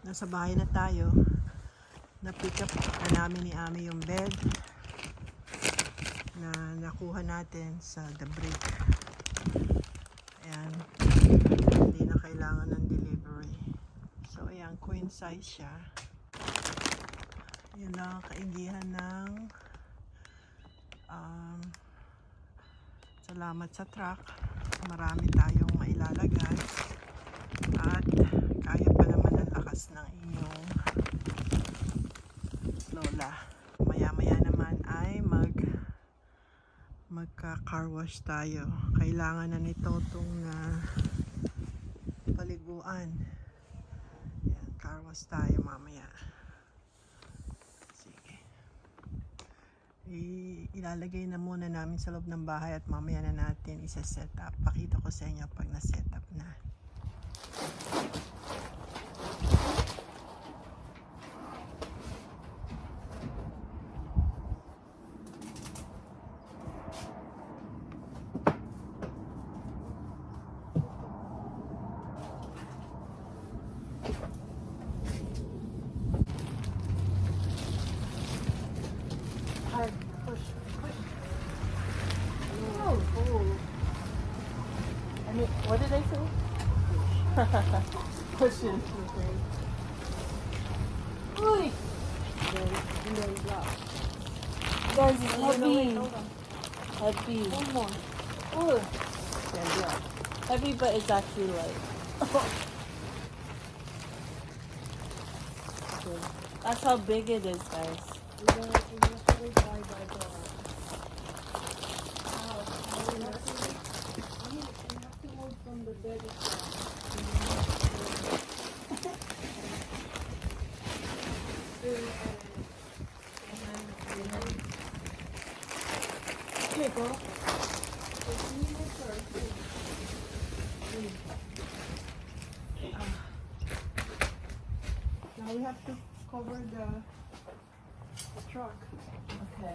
nasa bahay na tayo. Na-pick up na namin ni Ami yung bed na nakuha natin sa The Break. Ayan. Hindi na kailangan ng delivery. So, ayan, queen size siya. Yun ang kaindihan ng um, salamat sa truck. Marami tayong mailalagay. At kaya pa naman ang lakas ng inyong lola. Maya-maya naman ay mag magka-car wash tayo. Kailangan na nito itong na paliguan. Yan, car wash tayo mamaya. Sige. I- ilalagay na muna namin sa loob ng bahay at mamaya na natin isa-set up. Pakita ko sa inyo pag na-set up na. Push it. Oy. Guys, it's heavy. Heavy. One more. Ooh. Yeah, yeah. Heavy, but it's actually light. That's how big it is, guys. from the bed itself. Now we have to cover the, the truck. Okay.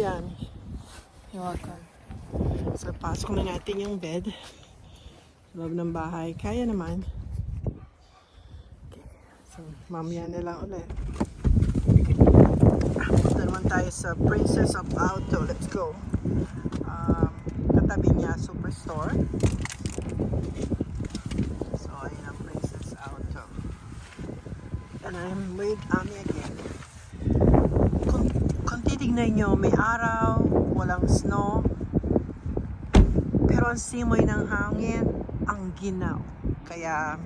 Ami. You're welcome. So, pasok na natin yung bed. Loob ng bahay. Kaya naman. Okay. So, mamaya na lang ulit. Punta naman tayo sa Princess of Auto. Let's go. Um, katabi niya, Superstore. So, ayun ang Princess Auto. And I'm with Ami kung titignan nyo, may araw, walang snow, pero ang simoy ng hangin, ang ginaw. Kaya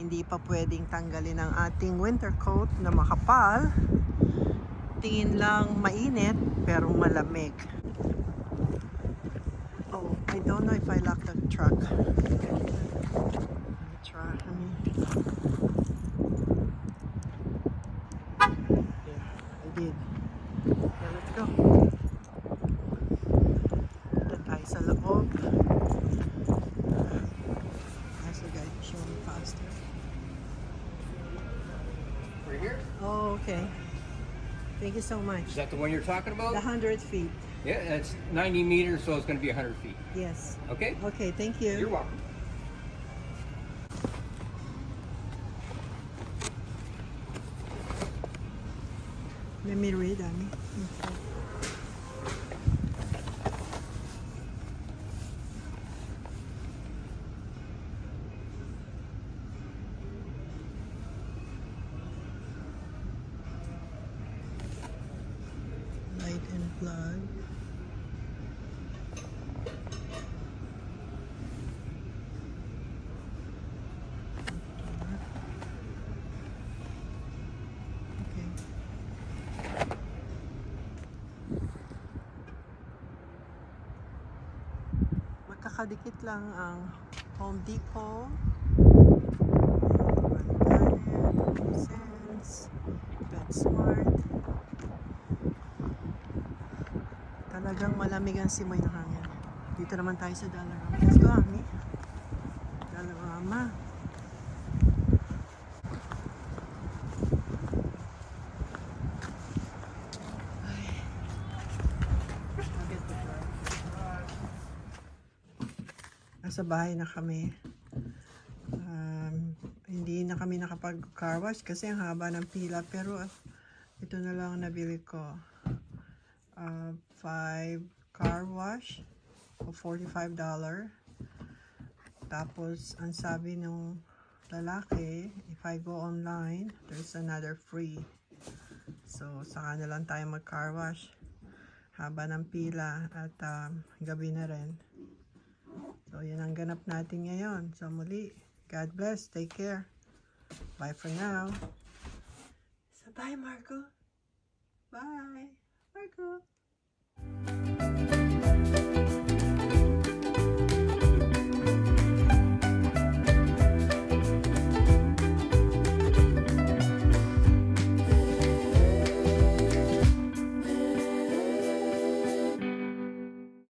hindi pa pwedeng tanggalin ang ating winter coat na makapal. Tingin lang mainit pero malamig. Oh, I don't know if I locked the truck. Try. Let here? Oh, okay. Thank you so much. Is that the one you're talking about? The 100 feet. Yeah, that's 90 meters, so it's going to be 100 feet. Yes. Okay? Okay, thank you. You're welcome. Let me read, Ami. Okay. Nakadikit lang ang Home Depot, PetSmart. Talagang malamig ang simoy ng hangin. Dito naman tayo sa Dollarama. Let's go, Ami. Dollarama. Nasa bahay na kami. Um, hindi na kami nakapag car wash kasi ang haba ng pila pero ito na lang ang nabili ko. Uh, five car wash for $45. Tapos ang sabi ng lalaki, if I go online, there's another free. So saka na lang tayo mag car wash. Haba ng pila at um, gabi na rin. So, yan ang ganap natin ngayon. So, muli, God bless. Take care. Bye for now. So, bye, Marco. Bye. Marco.